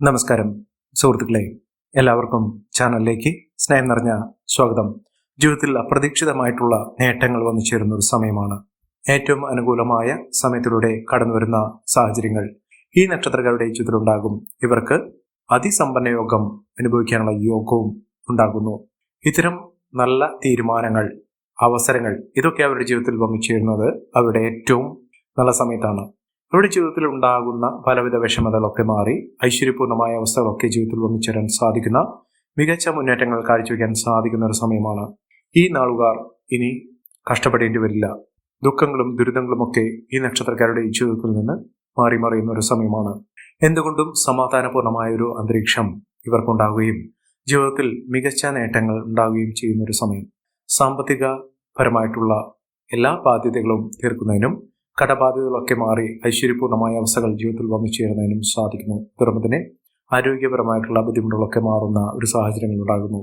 നമസ്കാരം സുഹൃത്തുക്കളെ. എല്ലാവർക്കും ചാനലിലേക്ക് സ്നേഹം നിറഞ്ഞ സ്വാഗതം. ജീവിതത്തിൽ അപ്രതീക്ഷിതമായിട്ടുള്ള നേട്ടങ്ങൾ വന്നു ചേരുന്ന ഒരു സമയമാണ്. ഏറ്റവും അനുകൂലമായ സമയത്തിലൂടെ കടന്നു വരുന്ന സാഹചര്യങ്ങൾ. ഈ നക്ഷത്രക്കാരുടെ ജീവിതത്തിലുണ്ടാകും. ഇവർക്ക് അതിസമ്പന്ന യോഗം അനുഭവിക്കാനുള്ള യോഗവും ഉണ്ടാകുന്നു. ഇത്തരം നല്ല തീരുമാനങ്ങൾ അവസരങ്ങൾ ഇതൊക്കെ അവരുടെ ജീവിതത്തിൽ വന്നു ചേരുന്നത് അവരുടെ ഏറ്റവും നല്ല സമയത്താണ്. അവരുടെ ജീവിതത്തിൽ ഉണ്ടാകുന്ന പലവിധ വിഷമതകളൊക്കെ മാറി ഐശ്വര്യപൂർണമായ അവസ്ഥകളൊക്കെ ജീവിതത്തിൽ വന്നു ചേരാൻ സാധിക്കുന്ന മികച്ച മുന്നേറ്റങ്ങൾ കാഴ്ചവെക്കാൻ സാധിക്കുന്ന ഒരു സമയമാണ്. ഈ നാളുകാർ ഇനി കഷ്ടപ്പെടേണ്ടി വരില്ല. ദുഃഖങ്ങളും ദുരിതങ്ങളുമൊക്കെ ഈ നക്ഷത്രക്കാരുടെ ജീവിതത്തിൽ നിന്ന് മാറി മറിയുന്ന ഒരു സമയമാണ്. എന്തുകൊണ്ടും സമാധാനപൂർണമായ ഒരു അന്തരീക്ഷം ഇവർക്കുണ്ടാവുകയും ജീവിതത്തിൽ മികച്ച നേട്ടങ്ങൾ ഉണ്ടാവുകയും ചെയ്യുന്ന ഒരു സമയം. സാമ്പത്തിക പരമായിട്ടുള്ള എല്ലാ ബാധ്യതകളും തീർക്കുന്നതിനും കടബാധ്യതകളൊക്കെ മാറി ഐശ്വര്യപൂർണമായ അവസ്ഥകൾ ജീവിതത്തിൽ വന്നു ചേരുന്നതിനും സാധിക്കുന്നു. തന്നെ ആരോഗ്യപരമായിട്ടുള്ള ബുദ്ധിമുട്ടുകളൊക്കെ മാറുന്ന ഒരു സാഹചര്യങ്ങൾ ഉണ്ടാകുന്നു.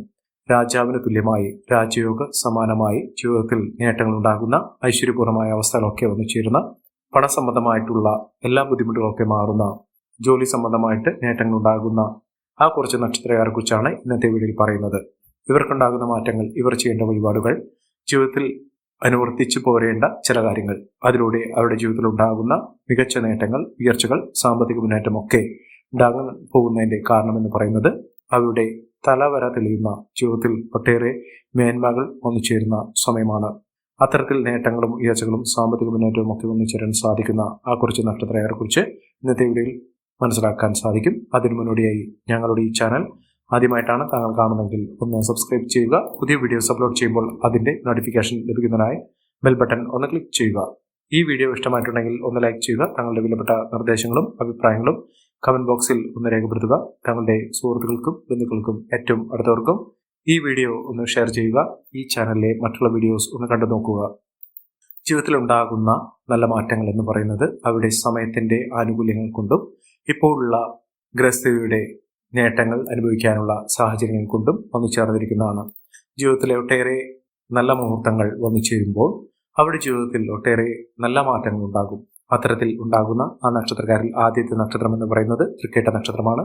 രാജാവിന് തുല്യമായി രാജയോഗ സമാനമായി ജീവിതത്തിൽ നേട്ടങ്ങൾ ഉണ്ടാകുന്ന ഐശ്വര്യപൂർണമായ അവസ്ഥകളൊക്കെ വന്നു ചേരുന്ന പണസംബന്ധമായിട്ടുള്ള എല്ലാ ബുദ്ധിമുട്ടുകളൊക്കെ മാറുന്ന ജോലി സംബന്ധമായിട്ട് നേട്ടങ്ങൾ ഉണ്ടാകുന്ന ആ കുറച്ച് നക്ഷത്രക്കാരെ കുറിച്ചാണ് ഇന്നത്തെ വീഡിയോയിൽ പറയുന്നത്. ഇവർക്കുണ്ടാകുന്ന മാറ്റങ്ങൾ ഇവർ ചെയ്യേണ്ട വഴിപാടുകൾ ജീവിതത്തിൽ അനുവർത്തിച്ചു പോരേണ്ട ചില കാര്യങ്ങൾ. അതിലൂടെ അവരുടെ ജീവിതത്തിൽ ഉണ്ടാകുന്ന മികച്ച നേട്ടങ്ങൾ ഉയർച്ചകൾ സാമ്പത്തിക മുന്നേറ്റം ഒക്കെ ഉണ്ടാകാൻ പോകുന്നതിന്റെ കാരണമെന്ന് പറയുന്നത് അവരുടെ തലവര തെളിയുന്ന ജീവിതത്തിൽ ഒട്ടേറെ മേന്മകൾ വന്നു ചേരുന്ന സമയമാണ്. അത്തരത്തിൽ നേട്ടങ്ങളും ഉയർച്ചകളും സാമ്പത്തിക മുന്നേറ്റവും ഒക്കെ വന്നു ചേരാൻ സാധിക്കുന്ന ആ കുറച്ച് നക്ഷത്രയെക്കുറിച്ച് കുറിച്ച് ഇന്നത്തെ വീഡിയോയിൽ മനസ്സിലാക്കാൻ സാധിക്കും. അതിനു മുന്നോടിയായി ഞങ്ങളുടെ ഈ ചാനൽ ആദ്യമായിട്ടാണ് താങ്കൾ കാണുന്നതെങ്കിൽ ഒന്ന് സബ്സ്ക്രൈബ് ചെയ്യുക. പുതിയ വീഡിയോസ് അപ്ലോഡ് ചെയ്യുമ്പോൾ അതിന്റെ നോട്ടിഫിക്കേഷൻ ലഭിക്കുന്നതിനായി ബെൽ ബട്ടൺ ഒന്ന് ക്ലിക്ക് ചെയ്യുക. ഈ വീഡിയോ ഇഷ്ടമായിട്ടുണ്ടെങ്കിൽ ഒന്ന് ലൈക്ക് ചെയ്യുക. താങ്കളുടെ വിലപ്പെട്ട നിർദ്ദേശങ്ങളും അഭിപ്രായങ്ങളും കമന്റ് ബോക്സിൽ ഒന്ന് രേഖപ്പെടുത്തുക. താങ്കളുടെ സുഹൃത്തുക്കൾക്കും ബന്ധുക്കൾക്കും ഏറ്റവും അടുത്തവർക്കും ഈ വീഡിയോ ഒന്ന് ഷെയർ ചെയ്യുക. ഈ ചാനലിലെ മറ്റുള്ള വീഡിയോസ് ഒന്ന് കണ്ടു നോക്കുക. ജീവിതത്തിൽ ഉണ്ടാകുന്ന നല്ല മാറ്റങ്ങൾ എന്ന് പറയുന്നത് അവരുടെ സമയത്തിന്റെ ആനുകൂല്യങ്ങൾ കൊണ്ടും ഇപ്പോഴുള്ള ഗ്രസ്തയുടെ നേട്ടങ്ങൾ അനുഭവിക്കാനുള്ള സാഹചര്യങ്ങൾ കൊണ്ടും വന്നു ചേർന്നിരിക്കുന്നതാണ്. ജീവിതത്തിലെ ഒട്ടേറെ നല്ല മുഹൂർത്തങ്ങൾ വന്നു ചേരുമ്പോൾ അവരുടെ ജീവിതത്തിൽ ഒട്ടേറെ നല്ല മാറ്റങ്ങൾ ഉണ്ടാകും. അത്തരത്തിൽ ഉണ്ടാകുന്ന ആ നക്ഷത്രക്കാരിൽ ആദ്യത്തെ നക്ഷത്രം എന്ന് പറയുന്നത് തൃക്കേട്ട നക്ഷത്രമാണ്.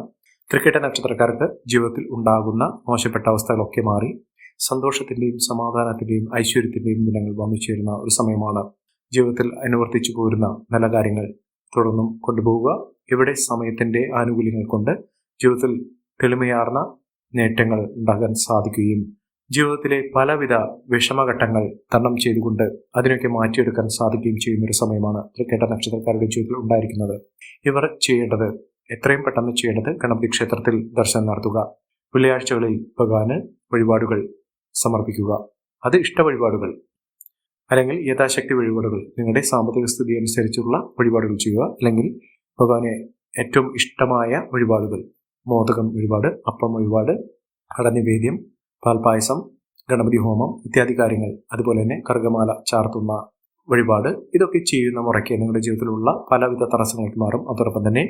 തൃക്കേട്ട നക്ഷത്രക്കാർക്ക് ജീവിതത്തിൽ ഉണ്ടാകുന്ന മോശപ്പെട്ട അവസ്ഥകളൊക്കെ മാറി സന്തോഷത്തിന്റെയും സമാധാനത്തിന്റെയും ഐശ്വര്യത്തിന്റെയും ദിനങ്ങൾ വന്നു ചേരുന്ന ഒരു സമയമാണ്. ജീവിതത്തിൽ അനുവർത്തിച്ചു പോരുന്ന നല്ല കാര്യങ്ങൾ തുടർന്നും കൊണ്ടുപോവുക. ഇവിടെ സമയത്തിന്റെ ആനുകൂല്യങ്ങൾ കൊണ്ട് ജീവിതത്തിൽ തെളിമയാർന്ന നേട്ടങ്ങൾ ഉണ്ടാകാൻ സാധിക്കുകയും ജീവിതത്തിലെ പലവിധ വിഷമഘട്ടങ്ങൾ തരണം ചെയ്തുകൊണ്ട് അതിനൊക്കെ മാറ്റിയെടുക്കാൻ സാധിക്കുകയും ചെയ്യുന്ന ഒരു സമയമാണ് തൃക്കേട്ട നക്ഷത്രക്കാരുടെ ജീവിതത്തിൽ ഉണ്ടായിരിക്കുന്നത്. ഇവർ ചെയ്യേണ്ടത് എത്രയും പെട്ടെന്ന് ചെയ്യേണ്ടത് ഗണപതി ക്ഷേത്രത്തിൽ ദർശനം നടത്തുക. വെള്ളിയാഴ്ചകളിൽ ഭഗവാന് വഴിപാടുകൾ സമർപ്പിക്കുക. അത് ഇഷ്ട വഴിപാടുകൾ. അല്ലെങ്കിൽ യഥാശക്തി വഴിപാടുകൾ. നിങ്ങളുടെ സാമ്പത്തിക സ്ഥിതി അനുസരിച്ചുള്ള വഴിപാടുകൾ ചെയ്യുക. അല്ലെങ്കിൽ ഭഗവാനെ ഏറ്റവും ഇഷ്ടമായ വഴിപാടുകൾ. മോദകം വഴിപാട് അപ്പം വഴിപാട് കടനിവേദ്യം പാൽപായസം ഗണപതി ഹോമം ഇത്യാദി കാര്യങ്ങൾ. അതുപോലെ തന്നെ കർഗമാല ചാർത്തുന്ന വഴിപാട്. ഇതൊക്കെ ചെയ്യുന്ന മുറയ്ക്ക് നിങ്ങളുടെ ജീവിതത്തിലുള്ള പലവിധ തടസ്സങ്ങൾക്ക് മാറും. അതോടൊപ്പം തന്നെ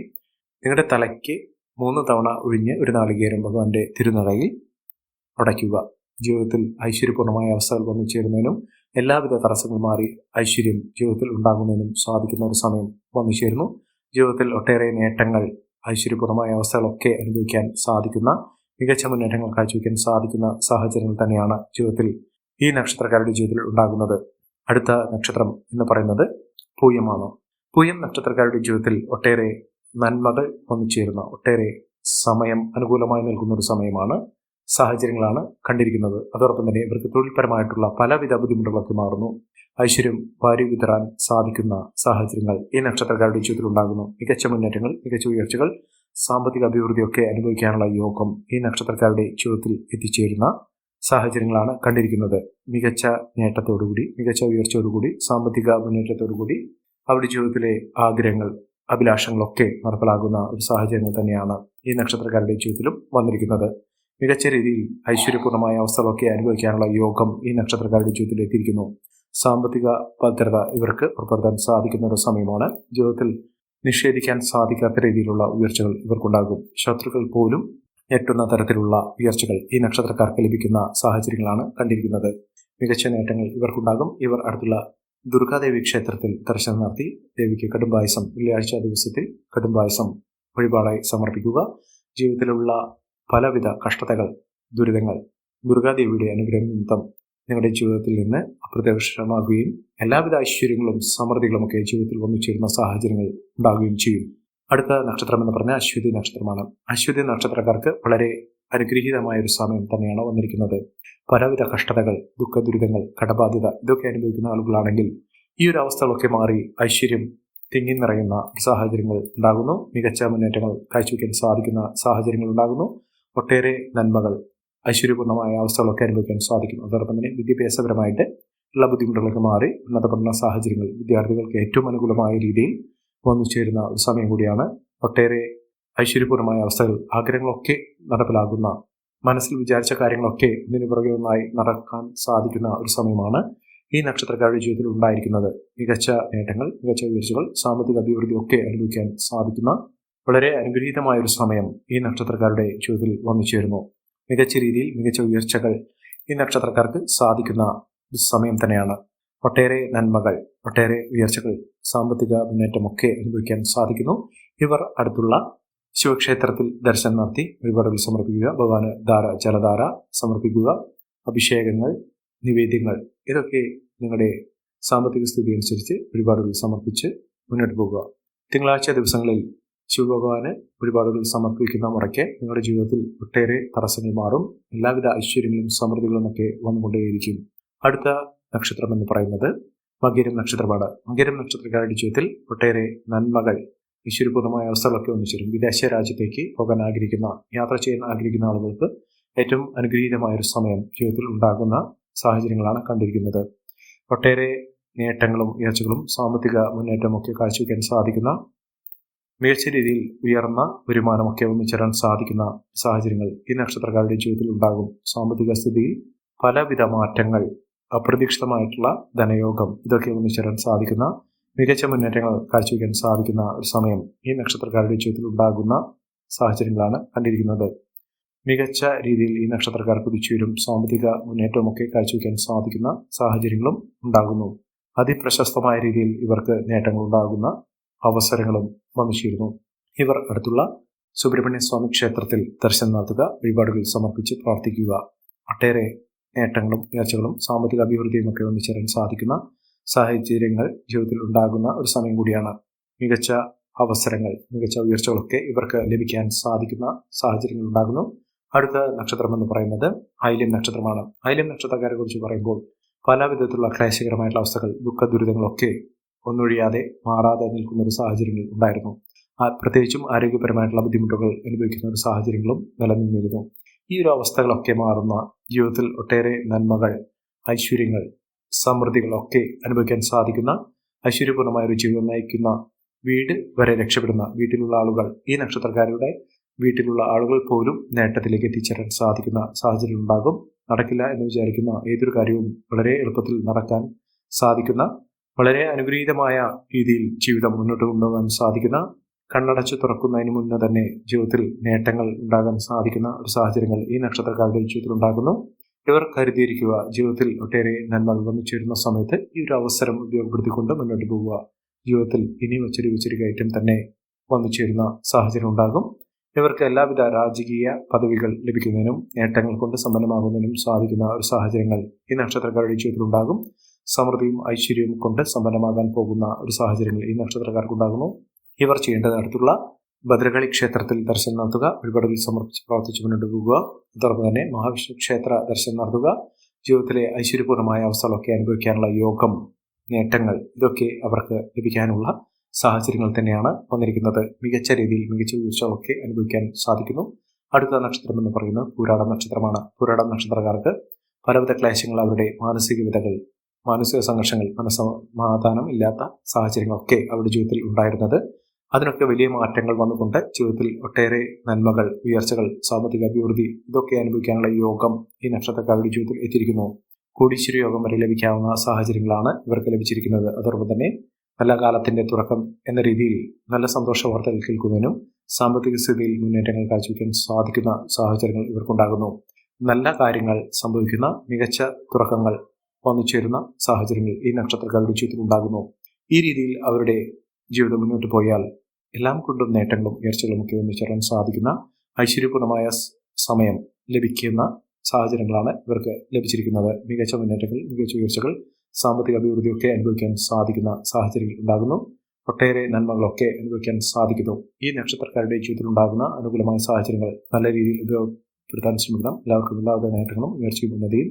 നിങ്ങളുടെ തലയ്ക്ക് മൂന്ന് തവണ ഒഴിഞ്ഞ് ഒരു നാളികേരം ഭഗവാന്റെ തിരുനടയിൽ അടയ്ക്കുക ജീവിതത്തിൽ ഐശ്വര്യപൂർണമായ അവസ്ഥകൾ വന്നു ചേരുന്നതിനും എല്ലാവിധ തടസ്സങ്ങളും മാറി ഐശ്വര്യം ജീവിതത്തിൽ ഉണ്ടാകുന്നതിനും സാധിക്കുന്ന ഒരു സമയം വന്നു ചേരുന്നു. ജീവിതത്തിൽ ഒട്ടേറെ നേട്ടങ്ങൾ ഐശ്വര്യപൂർണമായ അവസ്ഥകളൊക്കെ അനുഭവിക്കാൻ സാധിക്കുന്ന മികച്ച മുന്നേറ്റങ്ങൾ കാഴ്ചവെക്കാൻ സാധിക്കുന്ന സാഹചര്യങ്ങൾ തന്നെയാണ് ജീവിതത്തിൽ ഈ നക്ഷത്രക്കാരുടെ ജീവിതത്തിൽ ഉണ്ടാകുന്നത്. അടുത്ത നക്ഷത്രം എന്ന് പറയുന്നത് പൂയമാണ്. പൂയം നക്ഷത്രക്കാരുടെ ജീവിതത്തിൽ ഒട്ടേറെ നന്മകൾ വന്നു ചേരുന്ന ഒട്ടേറെ സമയം അനുകൂലമായി നൽകുന്ന ഒരു സമയമാണ്. സാഹചര്യങ്ങളാണ് കണ്ടിരിക്കുന്നത്. അതോടൊപ്പം തന്നെ ഇവർക്ക് തൊഴിൽപരമായിട്ടുള്ള പലവിധ ബുദ്ധിമുട്ടുകളൊക്കെ മാറുന്നു. ഐശ്വര്യം വാരി വിതറാൻ സാധിക്കുന്ന സാഹചര്യങ്ങൾ ഈ നക്ഷത്രക്കാരുടെ ജീവിതത്തിൽ ഉണ്ടാകുന്നു. മികച്ച മുന്നേറ്റങ്ങൾ മികച്ച ഉയർച്ചകൾ സാമ്പത്തിക അഭിവൃദ്ധിയൊക്കെ അനുഭവിക്കാനുള്ള യോഗം ഈ നക്ഷത്രക്കാരുടെ ജീവിതത്തിൽ എത്തിച്ചേരുന്ന സാഹചര്യങ്ങളാണ് കണ്ടിരിക്കുന്നത്. മികച്ച നേട്ടത്തോടുകൂടി മികച്ച ഉയർച്ചയോടുകൂടി സാമ്പത്തിക മുന്നേറ്റത്തോടുകൂടി അവരുടെ ജീവിതത്തിലെ ആഗ്രഹങ്ങൾ അഭിലാഷങ്ങളൊക്കെ നടപ്പിലാകുന്ന ഒരു സാഹചര്യങ്ങൾ തന്നെയാണ് ഈ നക്ഷത്രക്കാരുടെ ജീവിതത്തിലും വന്നിരിക്കുന്നത്. മികച്ച രീതിയിൽ ഐശ്വര്യപൂർണമായ അവസ്ഥകളൊക്കെ അനുഭവിക്കാനുള്ള യോഗം ഈ നക്ഷത്രക്കാരുടെ ജീവിതത്തിൽ എത്തിയിരിക്കുന്നു. സാമ്പത്തിക ഭദ്രത ഇവർക്ക് ഉറപ്പുവരുത്താൻ സാധിക്കുന്ന ഒരു സമയമാണ്. ജീവിതത്തിൽ നിഷേധിക്കാൻ സാധിക്കാത്ത രീതിയിലുള്ള ഉയർച്ചകൾ ഇവർക്കുണ്ടാകും. ശത്രുക്കൾ പോലും ഞെട്ടുന്ന തരത്തിലുള്ള ഉയർച്ചകൾ ഈ നക്ഷത്രക്കാർക്ക് ലഭിക്കുന്ന സാഹചര്യങ്ങളാണ് കണ്ടിരിക്കുന്നത്. മികച്ച നേട്ടങ്ങൾ ഇവർക്കുണ്ടാകും. ഇവർ അടുത്തുള്ള ദുർഗാദേവി ക്ഷേത്രത്തിൽ ദർശനം നടത്തി ദേവിക്ക് കടുംപായസം വെള്ളിയാഴ്ച ദിവസത്തിൽ കടുംപായസം വഴിപാടായി സമർപ്പിക്കുക. ജീവിതത്തിലുള്ള പലവിധ കഷ്ടതകൾ ദുരിതങ്ങൾ ദുർഗാദേവിയുടെ അനുഗ്രഹം നിമിത്തം നിങ്ങളുടെ ജീവിതത്തിൽ നിന്ന് അപ്രത്യക്ഷമാകുകയും എല്ലാവിധ ഐശ്വര്യങ്ങളും സമൃദ്ധികളും ഒക്കെ ജീവിതത്തിൽ വന്നു ചേരുന്ന സാഹചര്യങ്ങൾ ഉണ്ടാകുകയും ചെയ്യും. അടുത്ത നക്ഷത്രം എന്ന് പറഞ്ഞാൽ അശ്വതി നക്ഷത്രമാണ്. അശ്വതി നക്ഷത്രക്കാർക്ക് വളരെ അനുഗ്രഹീതമായ ഒരു സമയം തന്നെയാണ് വന്നിരിക്കുന്നത്. പലവിധ കഷ്ടതകൾ ദുഃഖ ദുരിതങ്ങൾ കടബാധ്യത ഇതൊക്കെ അനുഭവിക്കുന്ന ആളുകളാണെങ്കിൽ ഈ ഒരു അവസ്ഥകളൊക്കെ മാറി ഐശ്വര്യം തിങ്ങി നിറയുന്ന സാഹചര്യങ്ങൾ ഉണ്ടാകുന്നു. മികച്ച മുന്നേറ്റങ്ങൾ കാഴ്ചവെക്കാൻ സാധിക്കുന്ന സാഹചര്യങ്ങൾ ഉണ്ടാകുന്നു. ഒട്ടേറെ നന്മകൾ ഐശ്വര്യപൂർണമായ അവസ്ഥകളൊക്കെ അനുഭവിക്കാൻ സാധിക്കും. അതോടൊപ്പം തന്നെ വിദ്യാഭ്യാസപരമായിട്ട് ഉള്ള ബുദ്ധിമുട്ടുകളൊക്കെ മാറി ഉന്നത പഠന സാഹചര്യങ്ങൾ വിദ്യാർത്ഥികൾക്ക് ഏറ്റവും അനുകൂലമായ രീതിയിൽ വന്നു ചേരുന്ന ഒരു സമയം കൂടിയാണ്. ഒട്ടേറെ ഐശ്വര്യപൂർണമായ അവസ്ഥകൾ ആഗ്രഹങ്ങളൊക്കെ നടപ്പിലാകുന്ന മനസ്സിൽ വിചാരിച്ച കാര്യങ്ങളൊക്കെ ഇതിനു പുറകെ ഒന്നായി നടക്കാൻ സാധിക്കുന്ന ഒരു സമയമാണ് ഈ നക്ഷത്രക്കാരുടെ ജീവിതത്തിൽ ഉണ്ടായിരിക്കുന്നത്. മികച്ച നേട്ടങ്ങൾ മികച്ച ഉയർച്ചകൾ സാമ്പത്തിക അഭിവൃദ്ധി ഒക്കെ അനുഭവിക്കാൻ സാധിക്കുന്ന വളരെ അനുഗ്രഹീതമായ ഒരു സമയം ഈ നക്ഷത്രക്കാരുടെ ജീവിതത്തിൽ വന്നു ചേരുന്നു. മികച്ച രീതിയിൽ മികച്ച ഉയർച്ചകൾ ഈ നക്ഷത്രക്കാർക്ക് സാധിക്കുന്ന സമയം തന്നെയാണ്. ഒട്ടേറെ നന്മകൾ ഒട്ടേറെ ഉയർച്ചകൾ സാമ്പത്തിക മുന്നേറ്റമൊക്കെ അനുഭവിക്കാൻ സാധിക്കുന്നു. ഇവർ അടുത്തുള്ള ശിവക്ഷേത്രത്തിൽ ദർശനം നടത്തി വഴിപാടുകൾ സമർപ്പിക്കുക ഭഗവാന് ധാര ജലധാര സമർപ്പിക്കുക അഭിഷേകങ്ങൾ നിവേദ്യങ്ങൾ ഇതൊക്കെ നിങ്ങളുടെ സാമ്പത്തിക സ്ഥിതി അനുസരിച്ച് വഴിപാടുകൾ സമർപ്പിച്ച് മുന്നോട്ട് പോകുക. തിങ്കളാഴ്ച ദിവസങ്ങളിൽ ശിവഭഗവാന് ഒരുപാടുകൾ സമർപ്പിക്കുന്ന മുറയ്ക്ക് നിങ്ങളുടെ ജീവിതത്തിൽ ഒട്ടേറെ തടസ്സങ്ങൾ മാറും. എല്ലാവിധ ഐശ്വര്യങ്ങളും സമൃദ്ധികളും ഒക്കെ വന്നുകൊണ്ടേയിരിക്കും. അടുത്ത നക്ഷത്രം എന്ന് പറയുന്നത് മകരം നക്ഷത്രമാണ്. മകരം നക്ഷത്രക്കാരുടെ ജീവിതത്തിൽ ഒട്ടേറെ നന്മകൾ ഈശ്വരപൂർണമായ അവസ്ഥകളൊക്കെ ഒന്നിച്ചേരും വിദേശ രാജ്യത്തേക്ക് പോകാൻ ആഗ്രഹിക്കുന്ന യാത്ര ചെയ്യാൻ ആഗ്രഹിക്കുന്ന ആളുകൾക്ക് ഏറ്റവും അനുഗ്രഹീതമായ ഒരു സമയം ജീവിതത്തിൽ ഉണ്ടാകുന്ന സാഹചര്യങ്ങളാണ് കണ്ടിരിക്കുന്നത്. ഒട്ടേറെ നേട്ടങ്ങളും ഉയർച്ചകളും സാമ്പത്തിക മുന്നേറ്റമൊക്കെ കാഴ്ചവെക്കാൻ സാധിക്കുന്ന മികച്ച രീതിയിൽ ഉയർന്ന വരുമാനമൊക്കെ ഒന്നിച്ചേരാൻ സാധിക്കുന്ന സാഹചര്യങ്ങൾ ഈ നക്ഷത്രക്കാരുടെ ജീവിതത്തിൽ ഉണ്ടാകും. സാമ്പത്തിക സ്ഥിതിയിൽ പലവിധ മാറ്റങ്ങൾ അപ്രതീക്ഷിതമായിട്ടുള്ള ധനയോഗം ഇതൊക്കെ ഒന്നിച്ചേരാൻ സാധിക്കുന്ന മികച്ച മുന്നേറ്റങ്ങൾ കാഴ്ചവെക്കാൻ സാധിക്കുന്ന ഒരു സമയം ഈ നക്ഷത്രക്കാരുടെ ജീവിതത്തിൽ ഉണ്ടാകുന്ന സാഹചര്യങ്ങളാണ് കണ്ടിരിക്കുന്നത്. മികച്ച രീതിയിൽ ഈ നക്ഷത്രക്കാർ കുതിച്ചുയരും സാമ്പത്തിക മുന്നേറ്റവുമൊക്കെ കാഴ്ചവെക്കാൻ സാധിക്കുന്ന സാഹചര്യങ്ങളും ഉണ്ടാകുന്നു. അതിപ്രശസ്തമായ രീതിയിൽ ഇവർക്ക് നേട്ടങ്ങൾ ഉണ്ടാകുന്ന അവസരങ്ങളും വന്നിച്ചിരുന്നു ഇവർ അടുത്തുള്ള സുബ്രഹ്മണ്യ സ്വാമി ക്ഷേത്രത്തിൽ ദർശനം നടത്തുക വഴിപാടുകൾ സമർപ്പിച്ച് പ്രാർത്ഥിക്കുക. ഒട്ടേറെ നേട്ടങ്ങളും ഉയർച്ചകളും സാമ്പത്തിക അഭിവൃദ്ധിയും ഒക്കെ ഒന്നിച്ചേരാൻ സാധിക്കുന്ന സാഹചര്യങ്ങൾ ജീവിതത്തിൽ ഉണ്ടാകുന്ന ഒരു സമയം കൂടിയാണ്. മികച്ച അവസരങ്ങൾ മികച്ച ഉയർച്ചകളൊക്കെ ഇവർക്ക് ലഭിക്കാൻ സാധിക്കുന്ന സാഹചര്യങ്ങൾ ഉണ്ടാകുന്നു. അടുത്ത നക്ഷത്രം എന്ന് പറയുന്നത് ഐലിയം നക്ഷത്രമാണ്. ഐലിയം നക്ഷത്രക്കാരെ കുറിച്ച് പറയുമ്പോൾ പല വിധത്തിലുള്ള ക്ലേശകരമായിട്ടുള്ള അവസ്ഥകൾ ദുഃഖ ദുരിതങ്ങളൊക്കെ ഒന്നൊഴിയാതെ മാറാതെ നിൽക്കുന്ന ഒരു സാഹചര്യങ്ങൾ ഉണ്ടായിരുന്നു. പ്രത്യേകിച്ചും ആരോഗ്യപരമായിട്ടുള്ള ബുദ്ധിമുട്ടുകൾ അനുഭവിക്കുന്ന ഒരു സാഹചര്യങ്ങളും നിലനിന്നിരുന്നു. ഈ ഒരു അവസ്ഥകളൊക്കെ മാറുന്ന ജീവിതത്തിൽ ഒട്ടേറെ നന്മകൾ ഐശ്വര്യങ്ങൾ സമൃദ്ധികളൊക്കെ അനുഭവിക്കാൻ സാധിക്കുന്ന ഐശ്വര്യപൂർണമായ ഒരു ജീവിതം നയിക്കുന്ന വീട് വരെ രക്ഷപ്പെടുന്ന വീട്ടിലുള്ള ആളുകൾ ഈ നക്ഷത്രക്കാരുടെ വീട്ടിലുള്ള ആളുകൾ പോലും നേട്ടത്തിലേക്ക് എത്തിച്ചേരാൻ സാധിക്കുന്ന സാഹചര്യം ഉണ്ടാകും നടക്കില്ല എന്ന് വിചാരിക്കുന്ന ഏതൊരു കാര്യവും വളരെ എളുപ്പത്തിൽ നടക്കാൻ സാധിക്കുന്ന വളരെ അനുഗ്രഹീതമായ രീതിയിൽ ജീവിതം മുന്നോട്ട് കൊണ്ടുപോകാൻ സാധിക്കുന്ന കണ്ണടച്ച് തുറക്കുന്നതിന് മുന്നേ തന്നെ ജീവിതത്തിൽ നേട്ടങ്ങൾ ഉണ്ടാകാൻ സാധിക്കുന്ന ഒരു സാഹചര്യങ്ങൾ ഈ നക്ഷത്രക്കാരുടെ ജീവിതത്തിൽ ഉണ്ടാകുന്നു. ഇവർ കരുതിയിരിക്കുക ജീവിതത്തിൽ ഒട്ടേറെ നന്മകൾ വന്നു ചേരുന്ന സമയത്ത് ഈ ഒരു അവസരം ഉപയോഗപ്പെടുത്തിക്കൊണ്ട് മുന്നോട്ട് പോവുക. ജീവിതത്തിൽ ഇനി വച്ചൊരു വച്ചൊരു കയറ്റം തന്നെ വന്നു ചേരുന്ന സാഹചര്യം ഉണ്ടാകും. ഇവർക്ക് എല്ലാവിധ രാജകീയ പദവികൾ ലഭിക്കുന്നതിനും നേട്ടങ്ങൾ കൊണ്ട് സമ്പന്നമാകുന്നതിനും സാധിക്കുന്ന ഒരു സാഹചര്യങ്ങൾ ഈ നക്ഷത്രക്കാരുടെ ജീവിതത്തിൽ ഉണ്ടാകും. സമൃദ്ധിയും ഐശ്വര്യവും കൊണ്ട് സമ്പന്നമാകാൻ പോകുന്ന ഒരു സാഹചര്യങ്ങൾ ഈ നക്ഷത്രക്കാർക്കുണ്ടാകുന്നു. ഇവർ ചെയ്യേണ്ടത് അടുത്തുള്ള ഭദ്രകാളി ക്ഷേത്രത്തിൽ ദർശനം നടത്തുക വഴിപാടുകൾ സമർപ്പിച്ച് പ്രവർത്തിച്ച് മുന്നോട്ട് പോകുക. അതോടൊപ്പം തന്നെ മഹാവിഷ്ണു ക്ഷേത്ര ദർശനം നടത്തുക. ജീവിതത്തിലെ ഐശ്വര്യപൂർണമായ അവസ്ഥകളൊക്കെ അനുഭവിക്കാനുള്ള യോഗം നേട്ടങ്ങൾ ഇതൊക്കെ അവർക്ക് ലഭിക്കാനുള്ള സാഹചര്യങ്ങൾ തന്നെയാണ് വന്നിരിക്കുന്നത്. മികച്ച രീതിയിൽ മികച്ച വീഴ്ചകളൊക്കെ അനുഭവിക്കാൻ സാധിക്കുന്നു. അടുത്ത നക്ഷത്രം എന്ന് പറയുന്നത് പൂരാട നക്ഷത്രമാണ്. പൂരാട നക്ഷത്രക്കാർക്ക് പലവിധ ക്ലേശങ്ങൾ അവരുടെ മാനസിക വിധകൾ മാനസിക സംഘർഷങ്ങൾ മനസ്സമാധാനം ഇല്ലാത്ത സാഹചര്യങ്ങളൊക്കെ അവരുടെ ജീവിതത്തിൽ ഉണ്ടായിരുന്നത്. അതിനൊക്കെ വലിയ മാറ്റങ്ങൾ വന്നുകൊണ്ട് ജീവിതത്തിൽ ഒട്ടേറെ നന്മകൾ ഉയർച്ചകൾ സാമ്പത്തിക അഭിവൃദ്ധി ഇതൊക്കെ അനുഭവിക്കാനുള്ള യോഗം ഈ നക്ഷത്രക്കാരുടെ ജീവിതത്തിൽ എത്തിയിരിക്കുന്നു. കോടീശ്വര യോഗം വരെ ലഭിക്കാവുന്ന സാഹചര്യങ്ങളാണ് ഇവർക്ക് ലഭിച്ചിരിക്കുന്നത്. അതോടൊപ്പം തന്നെ നല്ല കാലത്തിന്റെ തുടക്കം എന്ന രീതിയിൽ നല്ല സന്തോഷ വാർത്തകൾ കേൾക്കുന്നതിനും സാമ്പത്തിക സ്ഥിതിയിൽ മുന്നേറ്റങ്ങൾ കാഴ്ചവെക്കാൻ സാധിക്കുന്ന സാഹചര്യങ്ങൾ ഇവർക്കുണ്ടാകുന്നു. നല്ല കാര്യങ്ങൾ സംഭവിക്കുന്ന മികച്ച തുടക്കങ്ങൾ വന്നു ചേരുന്ന സാഹചര്യങ്ങൾ ഈ നക്ഷത്രക്കാരുടെ ജീവിതത്തിൽ ഉണ്ടാകുന്നു ഈ രീതിയിൽ അവരുടെ ജീവിതം മുന്നോട്ട് പോയാൽ എല്ലാം കൊണ്ടും നേട്ടങ്ങളും ഉയർച്ചകളും ഒക്കെ ഒന്നിച്ചേരാൻ സാധിക്കുന്ന ഐശ്വര്യപൂർണമായ സമയം ലഭിക്കുന്ന സാഹചര്യങ്ങളാണ് ഇവർക്ക് ലഭിച്ചിരിക്കുന്നത്. മികച്ച മുന്നേറ്റങ്ങൾ മികച്ച ഉയർച്ചകൾ സാമ്പത്തിക അഭിവൃദ്ധിയൊക്കെ അനുഭവിക്കാൻ സാധിക്കുന്ന സാഹചര്യങ്ങൾ ഉണ്ടാകുന്നു. ഒട്ടേറെ നന്മകളൊക്കെ അനുഭവിക്കാൻ സാധിക്കുന്നു. ഈ നക്ഷത്രക്കാരുടെ ജീവിതത്തിൽ ഉണ്ടാകുന്ന അനുകൂലമായ സാഹചര്യങ്ങൾ നല്ല രീതിയിൽ ഉപയോഗപ്പെടുത്താൻ ശ്രമിക്കണം. എല്ലാവർക്കും എല്ലാവിധ നേട്ടങ്ങളും ഉയർച്ചയും ഉന്നതിയും